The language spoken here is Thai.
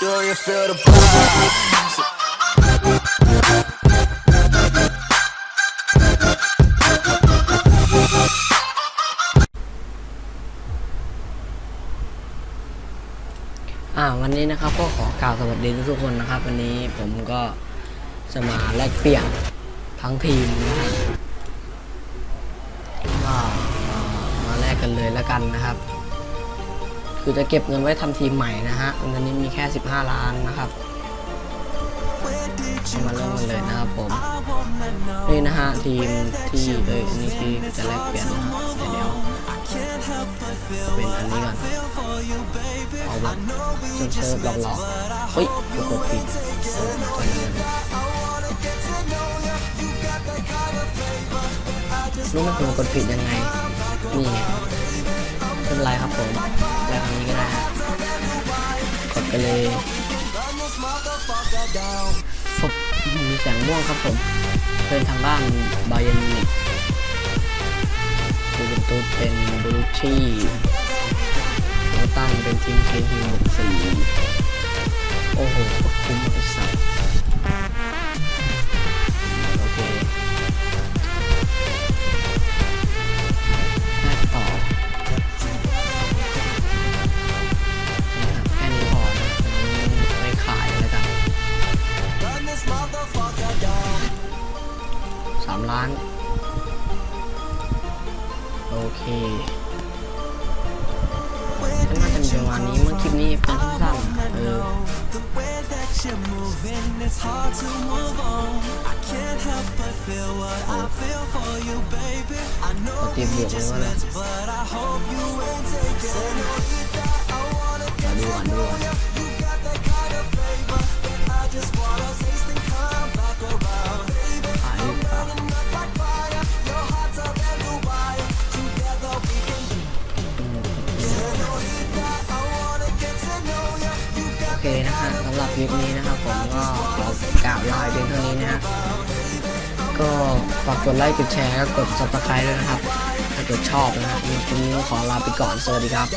Do you feel the vibes? อ่าวันนี้นะครับก็ขอกล่าวสวัสดีทุกคนนะครับ วันนี้ผมก็จะมาแลกเปลี่ยนทั้งทีมนะฮะก็มาแลกกันเลยแล้วกันนะครับ คือจะเก็บเงินไว้ทำทีมใหม่นะฮะเงินนี้มีแค่ 15 ล้านนะครับมาเริ่มกันเลยนะครับผมนี่นะฮะทีมที่เอ้ยนนี้ที่จะแลกเปลี่ยนนะฮะเดี๋ยวเป็นอันนี้ก่อนเอาแบบเชิญๆหลอกๆเฮ้ยกูกดผิดเออใจเย็นรู้ไหมผมกดผิดยังไงนี่ไงเป็นไรครับผม ไปเลยฟบมีแสงม่วงครับผม เป็นทางด้านบาเยนนิกดูเป็นตูดเป็นบลูชี่แล้วตั้งเป็นทีมเคฮิวบวกสี่ามล้าน โอเคก็น่าจะมีประมาณนี้เมื่อคลิปนี้เป็นสั้นๆอะเออปฏิบวกเลยว่าอะไรมาดูก่อนดูก่อน เคนะคะสำหรับคลิปนี้นะครับผมก็ขอกล่าวลาเพียงเท่านี้นะฮะก็ฝากกดไลค์กดแชร์แล้วกด subscribe ด้วยนะครับ ถ้าเกิดชอบนะฮะคลิปนี้ขอลาไปก่อนสวัสดีครับ